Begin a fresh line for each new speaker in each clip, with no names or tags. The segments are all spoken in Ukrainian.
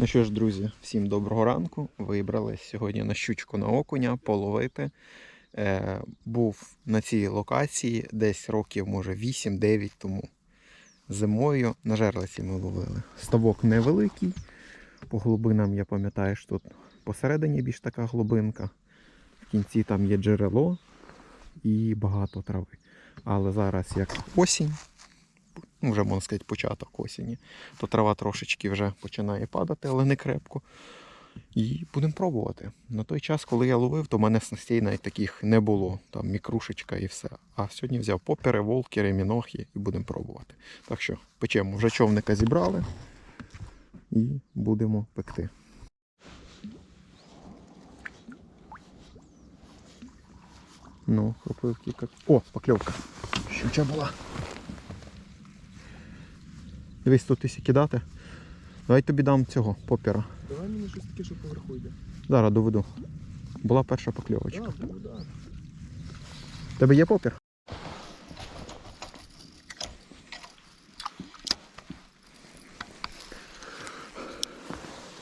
Ну що ж, друзі, всім доброго ранку. Вибрались сьогодні на щучку на окуня половити. Е, був на цій локації десь років, може, 8-9 тому. Зимою на жерлиці ми ловили. Ставок невеликий. По глибинам я пам'ятаю, що тут посередині більш така глибинка. В кінці там є джерело і багато трави. Але зараз як осінь, вже можна сказати, початок осені, то трава трошечки вже починає падати, але не крепко. І будемо пробувати. На той час, коли я ловив, то в мене снастей навіть таких не було. Там мікрушечка і все. А сьогодні взяв попери, волкери, мінохи і будемо пробувати. Так що печемо, вже човника зібрали і будемо пекти. Ну, хропивки як. О, покльовка. Щуча була. Дивись, тут тисі кидати. Давай тобі дам цього попіра.
Давай мені щось таке, що поверху йде.
Зараз доведу. Була перша покльовочка.
Да.
Тебе є попір?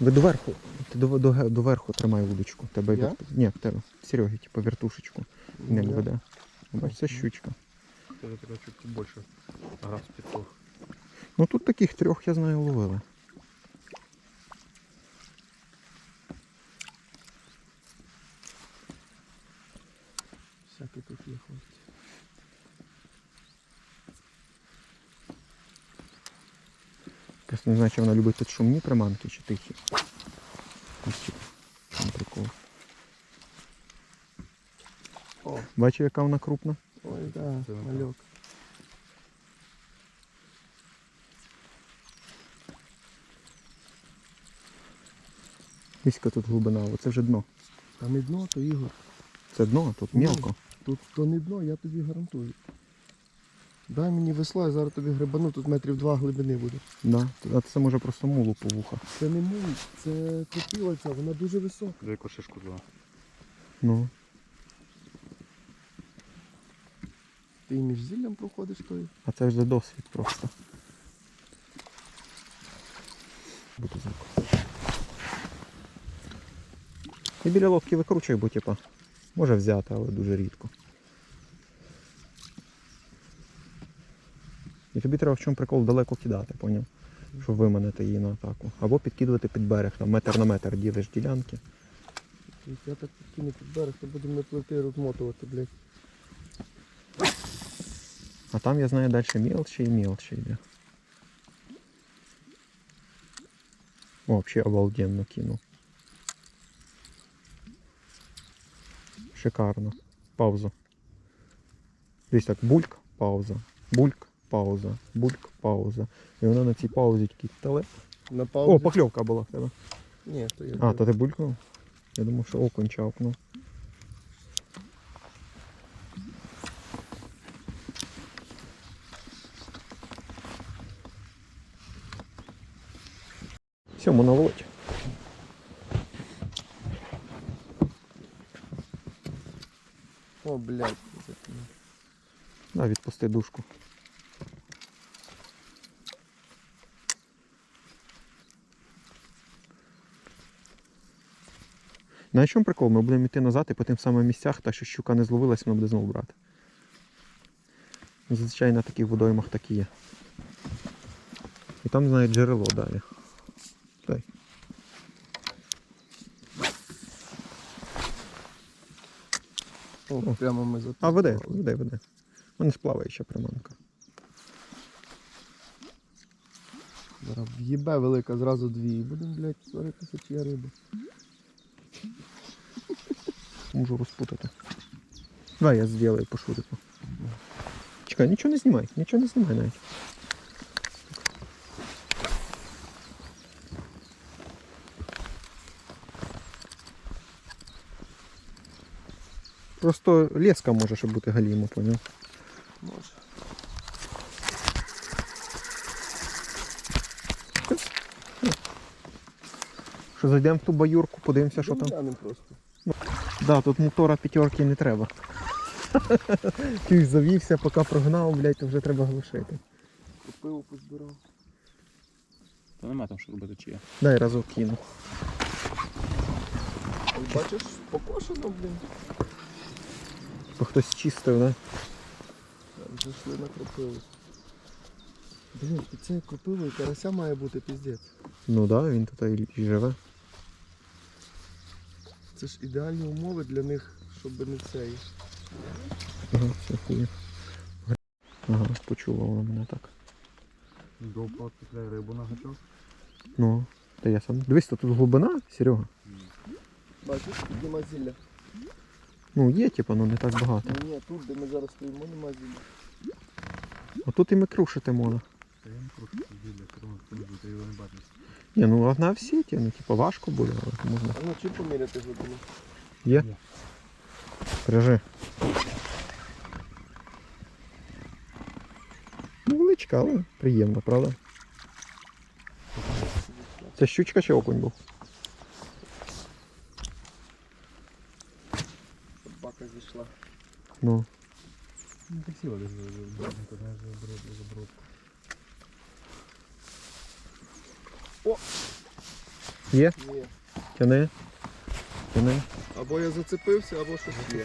Ви доверху. Ти до, до, доверху тримай вудочку. Тебе
Я?
вер- Ні, в тебе. Сереги, типу, вертушечку. Не
Ну,
веде. Бачиш, це щучка.
Тоже така чуть більше. Раз п'ятох.
Ну тут таких трьох, я знаю, ловили.
Тут є хлопці.
Просто не знаю, чи вона любить тут шумні приманки чи тихі. Там прикол.
О,
Бачив, яка вона крупна?
ой, да,
Це
мальок.
Низька тут глибина, оце вже дно.
Там не дно, то Ігор.
Це дно, а тут
Ну.
мілко.
Тут то не дно, я тобі гарантую. Дай мені весло, я зараз тобі грибану, тут метрів два глибини буде.
Да. А це може просто мулу по вуха.
Це не муль, це крупівиця, вона дуже висока.
За яку шишку два.
Ну.
Ти і між зіллям проходиш тою.
А це ж за досвід просто. Буду знати. І біля лодки викручуй, бо типа. Може взяти, але дуже рідко. І тобі треба в чому прикол далеко кидати, поняв? Щоб виманити її на атаку. Або підкидувати під берег, там метр на метр ділиш ділянки.
Я так підкину під берег, то будемо плити розмотувати, блядь.
А там я знаю далі мілче і мілче йде. О, взагалі обалденно кинув. Шикарно. Пауза. Десь так бульк, пауза. Бульк, пауза. Бульк, пауза. І вона на цій паузі тільки теле.
На паузі.
О, покльовка була в тебе.
Ні, то я.
А, то ти булькнув? Я думав, що окунь чавкнув. Все, монолодь.
О, блядь.
Да, відпусти дужку. На чому прикол? Ми будемо йти назад і по тим самим місцях, та що щука не зловилась, ми буде знову брати. Зазвичай на таких водоймах так і є. І там, знає, джерело далі. Дай.
О, прямо ми
А веде, веде, веде. Плаває ще приманка.
Зараз в'їбе велика, зразу дві. І будемо, блядь, сваритися, чи я риба.
Можу розпутати. Давай я зроблю по шурику. Чекай, нічого не знімай, нічого не знімай навіть. Просто леска може ще бути галімо, поняв?
Може.
Що зайдемо в ту баюрку, подивимося, що там. Да, тут мотора п'ятерки не треба. Ти завівся, поки прогнав, блядь, то вже треба глушити.
Пиво позбирав.
Та нема там що робити чи є.
Дай разок кину.
Бачиш, покошено, блін.
Бо хтось чистив, да?
Вже йшли на кропиву. Блін, під цією кропивою карася має бути піздець.
Ну так, да, він тут і живе.
Це ж ідеальні умови для них, щоб не цей.
Ага, все хує. Ага, почула вона мене так.
Довго купляє рибу на гачок.
Ну, та я сам. Дивись, то тут глибина, Серега.
Бачиш, тут нема зілля.
Ну, є, типу, але не так багато.
Ні, ні, тут, де ми зараз стоїмо, нема зілля.
А тут і крушити можна.
Та я не кручу біля, тому що ти його не бачиш.
Ні, ну вона в сіті, ну типу важко буде, але можна.
А ну чим поміряти глибину?
Є?
Є.
Пряжи. Ну, величка, але приємно, правда? Це щучка чи окунь був?
Собака зійшла.
Ну.
Ну так сіла десь забрати, знаєш, забрати.
Є?
Ні.
Тяни. Тяни.
Або я зацепився, або щось є.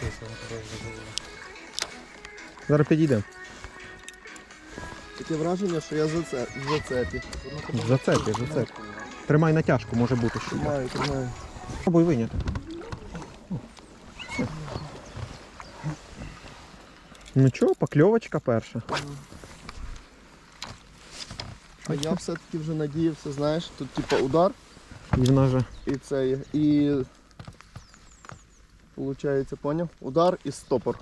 Зараз підійдемо.
Таке враження, що я заце... в зацепі.
Зацепі, зацепі. Тримай натяжку, може бути що.
Тримаю, тримаю.
Пробуй виняти. Ну чого, покльовочка перша.
А я все-таки вже надіявся, знаєш, тут типа удар
І вона же.
і це. І Получається, поняв? Удар і стопор.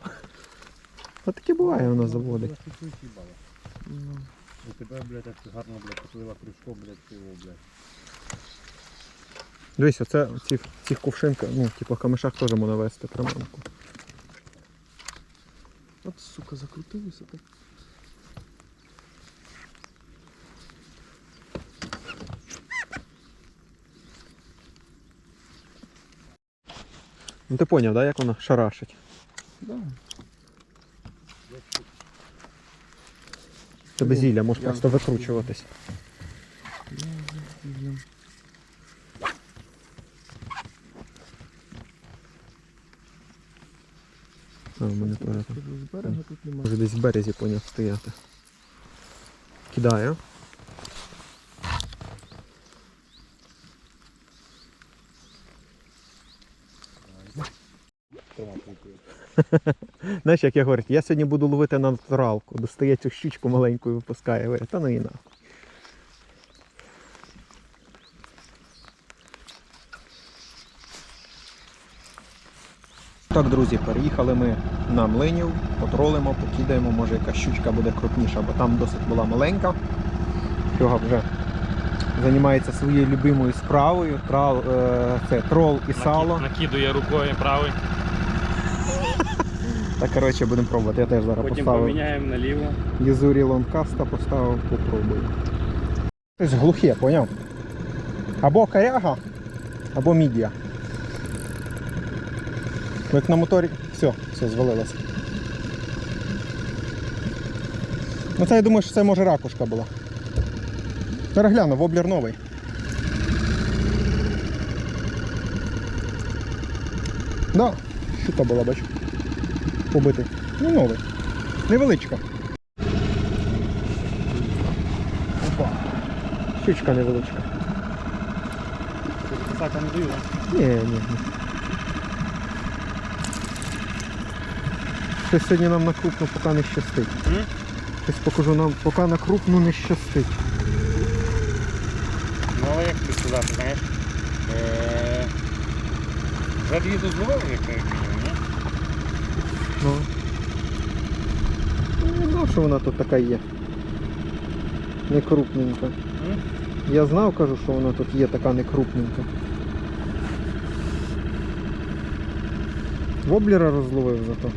А таке буває у нас заводить.
У тебе, блядь, так гарно, блядь, поплила крючком, блядь, пиво, блядь.
Дивись, оце в цих, цих кувшинках, ну, типу, камешах теж можна вести приманку.
От, сука, закрутилося так.
Ну ти поняв, да, як вона шарашить?
Да.
Тебе зілля може просто викручуватись. А, мене
немає.
Може десь в березі поняв стояти. Кидаю. Знаєш, як я говорю, я сьогодні буду ловити на натуралку. Достає цю щучку маленьку і випускає. Та ну і на. Так, друзі, переїхали ми на млинів, потролимо, покидаємо, може якась щучка буде крупніша, бо там досить була маленька. Фьога вже займається своєю любимою справою. Трал, е, це трол і сало.
Накидує рукою правий,
Так, коротше, будемо пробувати. Я теж зараз
потім
поставив.
поміняємо наліво.
Єзурі лонкаста поставив, попробую. Щось глухе, поняв? Або коряга, або мідія. Як на моторі. Все, все, звалилося. Ну це я думаю, що це може ракушка була. Зараз гляну, воблер новий. Да, щука була, бачу. Побитий. Ну новий. Невеличка. Опа. Щучка невеличка.
Сака не даю.
Ні, ні, ні. Щось сьогодні нам на крупну поки не щастить.
М?
Щось покажу нам поки на крупну не щастить.
Ну але як тобі сказати, знаєш? Е, Вже дві тут зловили, як мінімум, ні?
Ну. Я не знав, що вона тут така є. Не крупненька.
М?
Я знав, кажу, що вона тут є така не крупненька. Воблера розловив зато.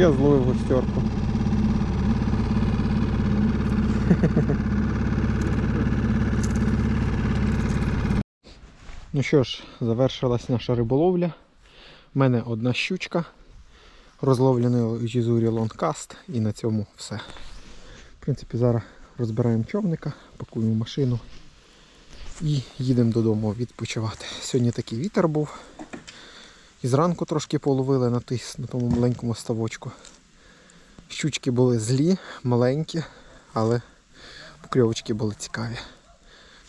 Я зловив гостерку. Ну що ж, завершилась наша риболовля. У мене одна щучка. Розловлений Жізурі лонгкаст і на цьому все. В принципі, зараз розбираємо човника, пакуємо машину і їдемо додому відпочивати. Сьогодні такий вітер був. І зранку трошки половили на, тис, на тому маленькому ставочку. Щучки були злі, маленькі, але покльовочки були цікаві.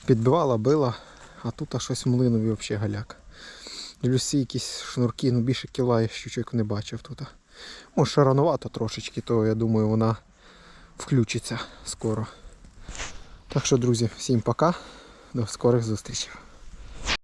Підбивала, била, а тут щось в млинові взагалі галяк. Дивлюсь, якісь шнурки, ну більше кіла я щучок не бачив тут. Може, рановато трошечки, то я думаю, вона включиться скоро. Так що, друзі, всім пока. До скорих зустрічей.